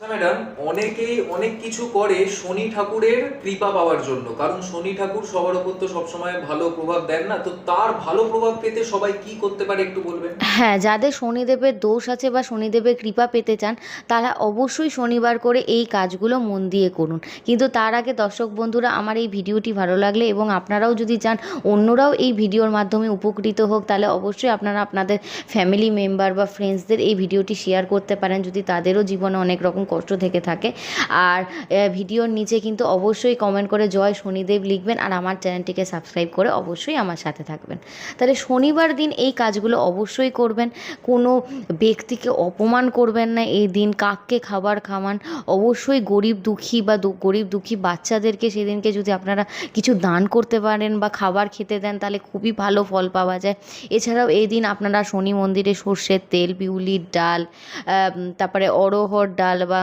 আচ্ছা ম্যাডাম অনেকেই অনেক কিছু করে শনি ঠাকুরের কৃপা পাওয়ার জন্য। কারণ শনি ঠাকুর সবার উপর তো সবসময় ভালো প্রভাব দেন না। তো তার ভালো প্রভাব পেতে সবাই কি করতে পারে একটু বলবেন? হ্যাঁ যাদের শনিদেবের দোষ আছে বা শনিদেবের কৃপা পেতে চান, তারা অবশ্যই শনিবার করে এই কাজগুলো মন দিয়ে করুন। কিন্তু তার আগে দর্শক বন্ধুরা, আমার এই ভিডিওটি ভালো লাগলে এবং আপনারাও যদি চান অন্যরাও এই ভিডিওর মাধ্যমে উপকৃত হোক, তাহলে অবশ্যই আপনারা আপনাদের ফ্যামিলি মেম্বার বা ফ্রেন্ডসদের এই ভিডিওটি শেয়ার করতে পারেন। যদি তাদেরও জীবনে অনেক রকম কষ্ট থেকে থাকে। আর ভিডিওর নিচে কিন্তু অবশ্যই কমেন্ট করে জয় শনিদেব লিখবেন আর আমার চ্যানেলটিকে সাবস্ক্রাইব করে অবশ্যই আমার সাথে থাকবেন। তাহলে শনিবার দিন এই কাজগুলো অবশ্যই করবেন। কোনো ব্যক্তিকে অপমান করবেন না এই দিন, কাককে খাবার খাওয়ান। অবশ্যই গরিব দুঃখী বা গরিব দুঃখী বাচ্চাদেরকে সেদিনকে যদি আপনারা কিছু দান করতে পারেন বা খাবার খেতে দেন, তাহলে খুবই ভালো ফল পাওয়া যায়। এছাড়াও এই দিন আপনারা শনি মন্দিরে সর্ষের তেল, বিউলির ডাল তারপরে অরহর ডাল বা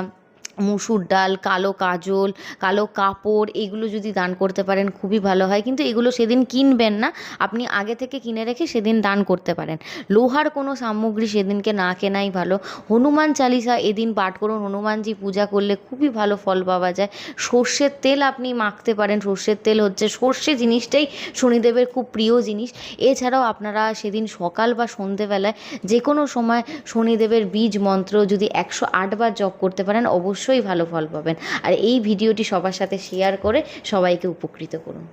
মুসুর ডাল, কালো কাজল, কালো কাপড়, এগুলো যদি দান করতে পারেন খুবই ভালো হয়। কিন্তু এগুলো সেদিন কিনবেন না। আপনি আগে থেকে কিনে রেখে সেদিন দান করতে পারেন। লোহার কোনো সামগ্রী সেদিনকে না কেনাই ভালো। হনুমান চালিসা এদিন পাঠ করুন। হনুমানজি পূজা করলে খুবই ভালো ফল পাওয়া যায়। সর্ষের তেল আপনি মাখতে পারেন। সর্ষের তেল হচ্ছে সর্ষে জিনিসটাই শনিদেবের খুব প্রিয় জিনিস। এছাড়াও আপনারা সেদিন সকাল বা সন্ধেবেলায় যে কোনো সময় শনিদেবের বীজ মন্ত্র যদি একশো আটবার জপ করতে পারেন অবশ্যই ভালো ফল পাবেন। আর এই ভিডিওটি সবার সাথে শেয়ার করে সবাইকে উপকৃত করুন।